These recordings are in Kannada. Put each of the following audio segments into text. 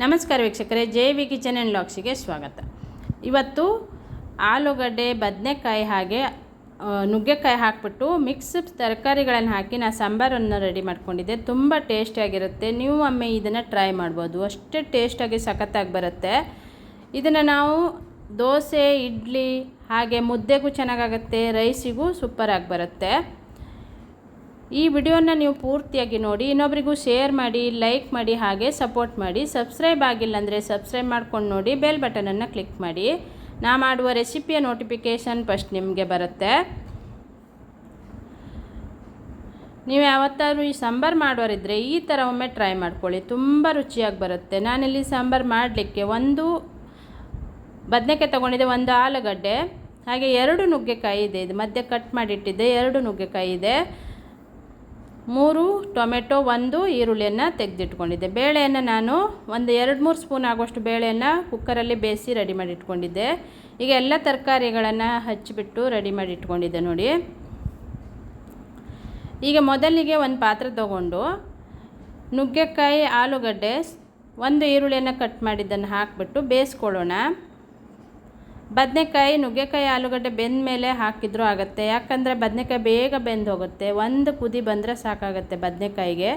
ನಮಸ್ಕಾರ ವೀಕ್ಷಕರೇ, ಜೆ ವಿ ಕಿಚನ್ ಆ್ಯಂಡ್ ಲಾಕ್ಸಿಗೆ ಸ್ವಾಗತ. ಇವತ್ತು ಆಲೂಗಡ್ಡೆ, ಬದನೆಕಾಯಿ ಹಾಗೆ ನುಗ್ಗೆಕಾಯಿ ಹಾಕಿಬಿಟ್ಟು ಮಿಕ್ಸ್ ತರಕಾರಿಗಳನ್ನು ಹಾಕಿ ನಾನು ಸಾಂಬಾರನ್ನು ರೆಡಿ ಮಾಡ್ಕೊಂಡಿದ್ದೆ. ತುಂಬ ಟೇಸ್ಟಿಯಾಗಿರುತ್ತೆ ನೀವು ಒಮ್ಮೆ ಇದನ್ನು ಟ್ರೈ ಮಾಡ್ಬೋದು. ಅಷ್ಟೇ ಟೇಸ್ಟಾಗಿ ಸಖತ್ತಾಗಿ ಬರುತ್ತೆ. ಇದನ್ನು ನಾವು ದೋಸೆ, ಇಡ್ಲಿ ಹಾಗೆ ಮುದ್ದೆಗೂ ಚೆನ್ನಾಗಾಗುತ್ತೆ. ರೈಸಿಗೂ ಸೂಪರಾಗಿ ಬರುತ್ತೆ. ಈ ವಿಡಿಯೋನ ನೀವು ಪೂರ್ತಿಯಾಗಿ ನೋಡಿ, ಇನ್ನೊಬ್ರಿಗೂ ಶೇರ್ ಮಾಡಿ ಲೈಕ್ ಮಾಡಿ, ಹಾಗೆ ಸಪೋರ್ಟ್ ಮಾಡಿ. ಸಬ್ಸ್ಕ್ರೈಬ್ ಆಗಿಲ್ಲ ಅಂದರೆ ಸಬ್ಸ್ಕ್ರೈಬ್ ಮಾಡ್ಕೊಂಡು ನೋಡಿ ಬೆಲ್ ಬಟನನ್ನು ಕ್ಲಿಕ್ ಮಾಡಿ. ನಾ ಮಾಡುವ ರೆಸಿಪಿಯ ನೋಟಿಫಿಕೇಷನ್ ಫಸ್ಟ್ ನಿಮಗೆ ಬರುತ್ತೆ. ನೀವು ಯಾವತ್ತಾದರೂ ಈ ಸಾಂಬಾರು ಮಾಡೋರಿದ್ದರೆ ಈ ಥರ ಒಮ್ಮೆ ಟ್ರೈ ಮಾಡ್ಕೊಳ್ಳಿ. ತುಂಬ ರುಚಿಯಾಗಿ ಬರುತ್ತೆ. ನಾನಿಲ್ಲಿ ಸಾಂಬಾರು ಮಾಡಲಿಕ್ಕೆ ಒಂದು ಬದನೆಕಾಯಿ ತೊಗೊಂಡಿದ್ದೆ, ಒಂದು ಆಲೂಗಡ್ಡೆ, ಹಾಗೆ ಎರಡು ನುಗ್ಗೆಕಾಯಿ ಇದೆ. ಇದು ಮಧ್ಯೆ ಕಟ್ ಮಾಡಿಟ್ಟಿದ್ದೆ, ಎರಡು ನುಗ್ಗೆಕಾಯಿ ಇದೆ. ಮೂರು, ಟೊಮೆಟೊ ಒಂದು, ಈರುಳ್ಳಿಯನ್ನು ತೆಗೆದಿಟ್ಕೊಂಡಿದ್ದೆ. ಬೇಳೆಯನ್ನು ನಾನು ಒಂದು ಎರಡು ಮೂರು ಸ್ಪೂನ್ ಆಗುವಷ್ಟು ಬೇಳೆಯನ್ನು ಕುಕ್ಕರಲ್ಲಿ ಬೇಯಿಸಿ ರೆಡಿ ಮಾಡಿ ಇಟ್ಕೊಂಡಿದ್ದೆ ಈಗ ಎಲ್ಲ ತರಕಾರಿಗಳನ್ನು ಹಚ್ಚಿಬಿಟ್ಟು ರೆಡಿ ಮಾಡಿ ಇಟ್ಕೊಂಡಿದ್ದೆ ನೋಡಿ. ಈಗ ಮೊದಲಿಗೆ ಒಂದು ಪಾತ್ರೆ ತಗೊಂಡು ನುಗ್ಗೆಕಾಯಿ, ಆಲೂಗಡ್ಡೆ, ಒಂದು ಈರುಳ್ಳಿಯನ್ನು ಕಟ್ ಮಾಡಿದ್ದನ್ನು ಹಾಕಿಬಿಟ್ಟು ಬೇಯಿಸ್ಕೊಳ್ಳೋಣ. ಬದನೆಕಾಯಿ, ನುಗ್ಗೆಕಾಯಿ, ಆಲೂಗಡ್ಡೆ ಬೆಂದ ಮೇಲೆ ಹಾಕಿದರೂ ಆಗುತ್ತೆ. ಯಾಕಂದರೆ ಬದನೆಕಾಯಿ ಬೇಗ ಬೆಂದು ಹೋಗುತ್ತೆ. ಒಂದು ಕುದಿ ಬಂದರೆ ಸಾಕಾಗುತ್ತೆ ಬದನೆಕಾಯಿಗೆ.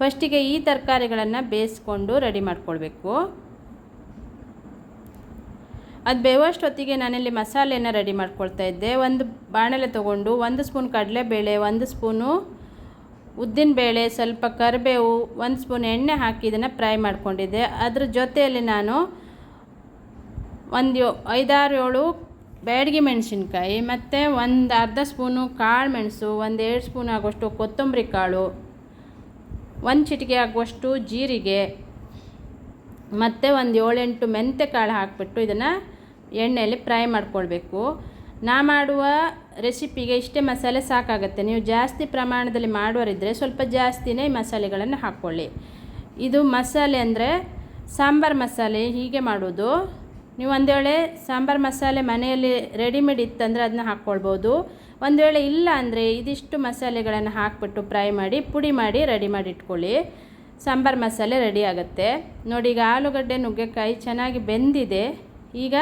ಫಸ್ಟಿಗೆ ಈ ತರಕಾರಿಗಳನ್ನು ಬೇಯಿಸ್ಕೊಂಡು ರೆಡಿ ಮಾಡ್ಕೊಳ್ಬೇಕು. ಅದು ಬೇವಷ್ಟೊತ್ತಿಗೆ ನಾನಿಲ್ಲಿ ಮಸಾಲೆಯನ್ನು ರೆಡಿ ಮಾಡ್ಕೊಳ್ತಾ ಇದ್ದೆ. ಒಂದು ಬಾಣಲೆ ತೊಗೊಂಡು, ಒಂದು ಸ್ಪೂನ್ ಕಡಲೆಬೇಳೆ, ಒಂದು ಸ್ಪೂನು ಉದ್ದಿನಬೇಳೆ, ಸ್ವಲ್ಪ ಕರಿಬೇವು, ಒಂದು ಸ್ಪೂನ್ ಎಣ್ಣೆ ಹಾಕಿ ಇದನ್ನು ಫ್ರೈ ಮಾಡಿಕೊಂಡಿದ್ದೆ. ಅದ್ರ ಜೊತೆಯಲ್ಲಿ ನಾನು ಒಂದು ಐದಾರು ಏಳು ಬ್ಯಾಡಗಿ ಮೆಣಸಿನ್ಕಾಯಿ, ಮತ್ತು ಒಂದು ಅರ್ಧ ಸ್ಪೂನು ಕಾಳು ಮೆಣಸು, ಒಂದು ಎರಡು ಸ್ಪೂನ್ ಆಗುವಷ್ಟು ಕೊತ್ತಂಬರಿ ಕಾಳು, ಒಂದು ಚಿಟಿಕೆ ಆಗುವಷ್ಟು ಜೀರಿಗೆ, ಮತ್ತು ಒಂದು ಏಳೆಂಟು ಮೆಂತೆ ಕಾಳು ಹಾಕಿಬಿಟ್ಟು ಇದನ್ನು ಎಣ್ಣೆಯಲ್ಲಿ ಫ್ರೈ ಮಾಡ್ಕೊಳ್ಬೇಕು. ನಾ ಮಾಡುವ ರೆಸಿಪಿಗೆ ಇಷ್ಟೇ ಮಸಾಲೆ ಸಾಕಾಗುತ್ತೆ. ನೀವು ಜಾಸ್ತಿ ಪ್ರಮಾಣದಲ್ಲಿ ಮಾಡುವರಿದ್ದರೆ ಸ್ವಲ್ಪ ಜಾಸ್ತಿನೇ ಮಸಾಲೆಗಳನ್ನು ಹಾಕ್ಕೊಳ್ಳಿ. ಇದು ಮಸಾಲೆ ಅಂದರೆ ಸಾಂಬಾರು ಮಸಾಲೆ, ಹೀಗೆ ಮಾಡೋದು ನೀವು ಒಂದು ವೇಳೆ ಸಾಂಬಾರು ಮಸಾಲೆ ಮನೆಯಲ್ಲಿ ರೆಡಿಮೇಡ್ ಇತ್ತಂದರೆ ಅದನ್ನ ಹಾಕ್ಕೊಳ್ಬೋದು. ಒಂದು ವೇಳೆ ಇಲ್ಲ ಅಂದರೆ ಇದಿಷ್ಟು ಮಸಾಲೆಗಳನ್ನು ಹಾಕ್ಬಿಟ್ಟು ಫ್ರೈ ಮಾಡಿ, ಪುಡಿ ಮಾಡಿ ರೆಡಿ ಮಾಡಿ ಇಟ್ಕೊಳ್ಳಿ. ಸಾಂಬಾರು ಮಸಾಲೆ ರೆಡಿ ಆಗುತ್ತೆ. ನೋಡಿ, ಈಗ ಆಲೂಗಡ್ಡೆ, ನುಗ್ಗೆಕಾಯಿ ಚೆನ್ನಾಗಿ ಬೆಂದಿದೆ. ಈಗ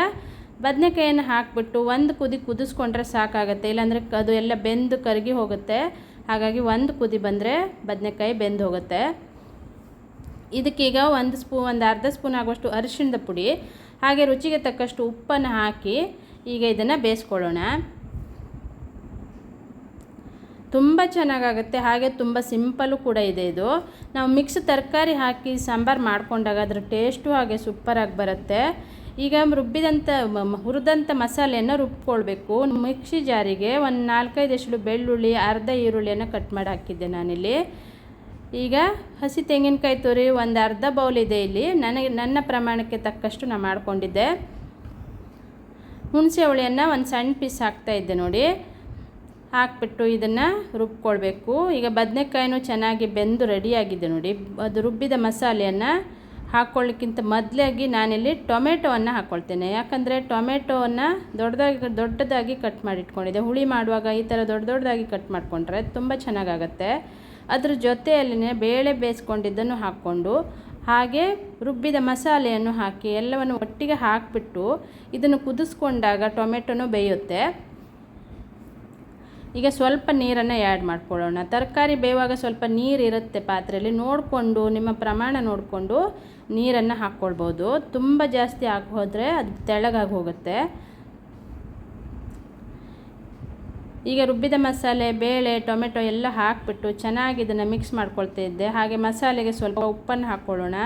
ಬದನೆಕಾಯಿಯನ್ನು ಹಾಕಿಬಿಟ್ಟು ಒಂದು ಕುದಿ ಕುದಿಸ್ಕೊಂಡ್ರೆ ಸಾಕಾಗುತ್ತೆ. ಇಲ್ಲಾಂದರೆ ಅದು ಎಲ್ಲ ಬೆಂದು ಕರಗಿ ಹೋಗುತ್ತೆ. ಹಾಗಾಗಿ ಒಂದು ಕುದಿ ಬಂದರೆ ಬದನೆಕಾಯಿ ಬೆಂದು ಹೋಗುತ್ತೆ. ಇದಕ್ಕೀಗ ಒಂದು ಸ್ಪೂ, ಒಂದು ಅರ್ಧ ಸ್ಪೂನ್ ಆಗುವಷ್ಟು ಅರಿಶಿಣದ ಪುಡಿ. ಹಾಗೆ ರುಚಿಗೆ ತಕ್ಕಷ್ಟು ಉಪ್ಪನ್ನು ಹಾಕಿ ಈಗ ಇದನ್ನು ಬೇಯಿಸ್ಕೊಳ್ಳೋಣ. ತುಂಬ ಚೆನ್ನಾಗಾಗುತ್ತೆ, ಹಾಗೆ ತುಂಬ ಸಿಂಪಲ್ಲು ಕೂಡ ಇದೆ ಇದು. ನಾವು ಮಿಕ್ಸ್ ತರಕಾರಿ ಹಾಕಿ ಸಾಂಬಾರು ಮಾಡಿಕೊಂಡಾಗ ಅದರ ಟೇಸ್ಟು ಹಾಗೆ ಸೂಪರಾಗಿ ಬರುತ್ತೆ. ಈಗ ರುಬ್ಬಿದಂಥ ಹುರಿದಂಥ ಮಸಾಲೆಯನ್ನು ರುಬ್ಕೊಳ್ಬೇಕು. ಮಿಕ್ಸಿ ಜಾರಿಗೆ ಒಂದು ನಾಲ್ಕೈದು ಎಸಳು ಬೆಳ್ಳುಳ್ಳಿ, ಅರ್ಧ ಈರುಳ್ಳಿಯನ್ನು ಕಟ್ ಮಾಡಿ ಹಾಕಿದ್ದೆ ನಾನಿಲ್ಲಿ. ಈಗ ಹಸಿ ತೆಂಗಿನಕಾಯಿ ತುರಿ ಒಂದು ಅರ್ಧ ಬೌಲ್ ಇದೆ ಇಲ್ಲಿ. ನನಗೆ ನನ್ನ ಪ್ರಮಾಣಕ್ಕೆ ತಕ್ಕಷ್ಟು ನಾನು ಮಾಡಿಕೊಂಡಿದ್ದೆ. ಹುಣಸೆ ಹುಳಿಯನ್ನು ಒಂದು ಸಣ್ಣ ಪೀಸ್ ಹಾಕ್ತಾಯಿದ್ದೆ ನೋಡಿ. ಹಾಕ್ಬಿಟ್ಟು ಇದನ್ನು ರುಬ್ಕೊಳ್ಬೇಕು. ಈಗ ಬದನೆಕಾಯಿನೂ ಚೆನ್ನಾಗಿ ಬೆಂದು ರೆಡಿಯಾಗಿದೆ ನೋಡಿ. ಅದು ರುಬ್ಬಿದ ಮಸಾಲೆಯನ್ನು ಹಾಕ್ಕೊಳ್ಳಿಕ್ಕಿಂತ ಮೊದಲಾಗಿ ನಾನಿಲ್ಲಿ ಟೊಮೆಟೊವನ್ನು ಹಾಕ್ಕೊಳ್ತೇನೆ. ಯಾಕಂದರೆ ಟೊಮೆಟೊವನ್ನು ದೊಡ್ಡದಾಗಿ ದೊಡ್ಡದಾಗಿ ಕಟ್ ಮಾಡಿಟ್ಕೊಂಡಿದ್ದೆ. ಹುಳಿ ಮಾಡುವಾಗ ಈ ಥರ ದೊಡ್ಡ ದೊಡ್ಡದಾಗಿ ಕಟ್ ಮಾಡಿಕೊಂಡ್ರೆ ತುಂಬ ಚೆನ್ನಾಗಾಗತ್ತೆ. ಅದ್ರ ಜೊತೆಯಲ್ಲಿನೇ ಬೇಳೆ ಬೇಯಿಸ್ಕೊಂಡಿದ್ದನ್ನು ಹಾಕ್ಕೊಂಡು ಹಾಗೆ ರುಬ್ಬಿದ ಮಸಾಲೆಯನ್ನು ಹಾಕಿ ಎಲ್ಲವನ್ನು ಒಟ್ಟಿಗೆ ಹಾಕಿಬಿಟ್ಟು ಇದನ್ನು ಕುದಿಸ್ಕೊಂಡಾಗ ಟೊಮೆಟೊನೂ ಬೇಯುತ್ತೆ. ಈಗ ಸ್ವಲ್ಪ ನೀರನ್ನು ಆ್ಯಡ್ ಮಾಡ್ಕೊಳ್ಳೋಣ. ತರಕಾರಿ ಬೇಯುವಾಗ ಸ್ವಲ್ಪ ನೀರು ಇರುತ್ತೆ ಪಾತ್ರೆಯಲ್ಲಿ. ನೋಡಿಕೊಂಡು, ನಿಮ್ಮ ಪ್ರಮಾಣ ನೋಡಿಕೊಂಡು ನೀರನ್ನು ಹಾಕ್ಕೊಳ್ಬೋದು. ತುಂಬ ಜಾಸ್ತಿ ಹಾಕಿ ಹೋದರೆ ಅದು ತೆಳಗಾಗಿ ಹೋಗುತ್ತೆ. ಈಗ ರುಬ್ಬಿದ ಮಸಾಲೆ, ಬೇಳೆ, ಟೊಮೆಟೊ ಎಲ್ಲ ಹಾಕಿಬಿಟ್ಟು ಚೆನ್ನಾಗಿ ಇದನ್ನು ಮಿಕ್ಸ್ ಮಾಡ್ಕೊಳ್ತಾ ಇದ್ದೆ. ಹಾಗೆ ಮಸಾಲೆಗೆ ಸ್ವಲ್ಪ ಉಪ್ಪನ್ನು ಹಾಕ್ಕೊಳ್ಳೋಣ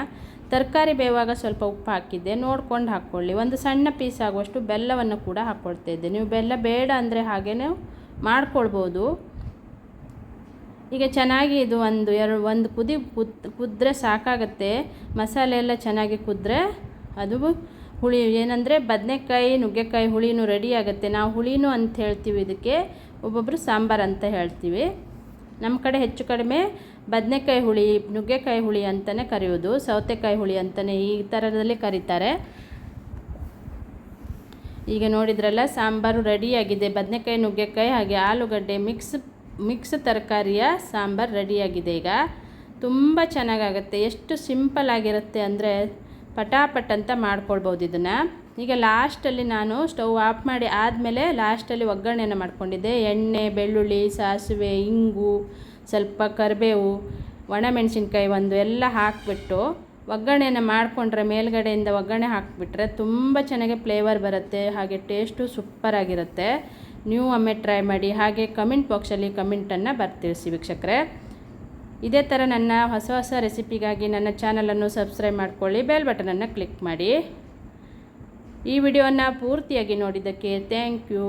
ತರಕಾರಿ ಬೇಯುವಾಗ ಸ್ವಲ್ಪ ಉಪ್ಪು ಹಾಕಿದ್ದೆ. ನೋಡ್ಕೊಂಡು ಹಾಕ್ಕೊಳ್ಳಿ ಒಂದು ಸಣ್ಣ ಪೀಸ್ ಆಗುವಷ್ಟು ಬೆಲ್ಲವನ್ನು ಕೂಡ ಹಾಕ್ಕೊಳ್ತಾ ಇದ್ದೆ. ನೀವು ಬೆಲ್ಲ ಬೇಡ ಅಂದರೆ ಹಾಗೇ ಮಾಡ್ಕೊಳ್ಬೋದು. ಈಗ ಚೆನ್ನಾಗಿ ಇದು ಒಂದು ಎರಡು, ಒಂದು ಕುದಿ, ಕುದ್, ಕುದ್ರೆ ಸಾಕಾಗತ್ತೆ. ಮಸಾಲೆ ಎಲ್ಲ ಚೆನ್ನಾಗಿ ಕುದ್ರೆ ಅದು ಹುಳಿ ಏನಂದರೆ ಬದನೆಕಾಯಿ, ನುಗ್ಗೆಕಾಯಿ ಹುಳಿನೂ ರೆಡಿ ಆಗುತ್ತೆ. ನಾವು ಹುಳಿನೂ ಅಂತ ಹೇಳ್ತೀವಿ ಇದಕ್ಕೆ. ಒಬ್ಬೊಬ್ಬರು ಸಾಂಬಾರು ಅಂತ ಹೇಳ್ತೀವಿ. ನಮ್ಮ ಕಡೆ ಹೆಚ್ಚು ಕಡಿಮೆ ಬದನೆಕಾಯಿ ಹುಳಿ, ನುಗ್ಗೆಕಾಯಿ ಹುಳಿ ಅಂತಲೇ ಕರೆಯೋದು ಸೌತೆಕಾಯಿ ಹುಳಿ ಅಂತಲೇ ಈ ಥರದಲ್ಲಿ ಕರೀತಾರೆ. ಈಗ ನೋಡಿದ್ರಲ್ಲ, ಸಾಂಬಾರು ರೆಡಿಯಾಗಿದೆ ಬದನೆಕಾಯಿ, ನುಗ್ಗೆಕಾಯಿ ಹಾಗೆ ಆಲೂಗಡ್ಡೆ ಮಿಕ್ಸ್ ಮಿಕ್ಸ್ ತರಕಾರಿಯ ಸಾಂಬಾರು ರೆಡಿಯಾಗಿದೆ ಈಗ. ತುಂಬ ಚೆನ್ನಾಗಾಗುತ್ತೆ. ಎಷ್ಟು ಸಿಂಪಲ್ ಆಗಿರುತ್ತೆ ಅಂದರೆ ಪಟಾಪಟ್ ಅಂತ ಮಾಡ್ಕೊಳ್ಬೋದು ಇದನ್ನು. ಈಗ ಲಾಸ್ಟಲ್ಲಿ ನಾನು ಸ್ಟವ್ ಆಫ್ ಮಾಡಿ ಆದಮೇಲೆ ಲಾಸ್ಟಲ್ಲಿ ಒಗ್ಗರಣೆನ ಮಾಡ್ಕೊಂಡಿದ್ದೆ. ಎಣ್ಣೆ, ಬೆಳ್ಳುಳ್ಳಿ, ಸಾಸಿವೆ, ಇಂಗು, ಸ್ವಲ್ಪ ಕರಿಬೇವು, ಒಣಮೆಣಸಿನ್ಕಾಯಿ ಒಂದು ಎಲ್ಲ ಹಾಕಿಬಿಟ್ಟು ಒಗ್ಗರಣೆನ ಮಾಡಿಕೊಂಡ್ರೆ ಮೇಲ್ಗಡೆಯಿಂದ ಒಗ್ಗರಣೆ ಹಾಕಿಬಿಟ್ರೆ ತುಂಬ ಚೆನ್ನಾಗಿ ಫ್ಲೇವರ್ ಬರುತ್ತೆ, ಹಾಗೆ ಟೇಸ್ಟು ಸೂಪರಾಗಿರುತ್ತೆ ನೀವು ಒಮ್ಮೆ ಟ್ರೈ ಮಾಡಿ, ಹಾಗೆ ಕಮೆಂಟ್ ಬಾಕ್ಸಲ್ಲಿ ಕಮೆಂಟನ್ನು ಬರ್ತಿರಿಸಿ ವೀಕ್ಷಕರೇ. ಇದೇ ಥರ ನನ್ನ ಹೊಸ ಹೊಸ ರೆಸಿಪಿಗಾಗಿ ನನ್ನ ಚಾನಲನ್ನು ಸಬ್ಸ್ಕ್ರೈಬ್ ಮಾಡ್ಕೊಳ್ಳಿ, ಬೆಲ್ ಬಟನನ್ನು ಕ್ಲಿಕ್ ಮಾಡಿ. ಈ ವಿಡಿಯೋನ ಪೂರ್ತಿಯಾಗಿ ನೋಡಿದ್ದಕ್ಕೆ ಥ್ಯಾಂಕ್ ಯು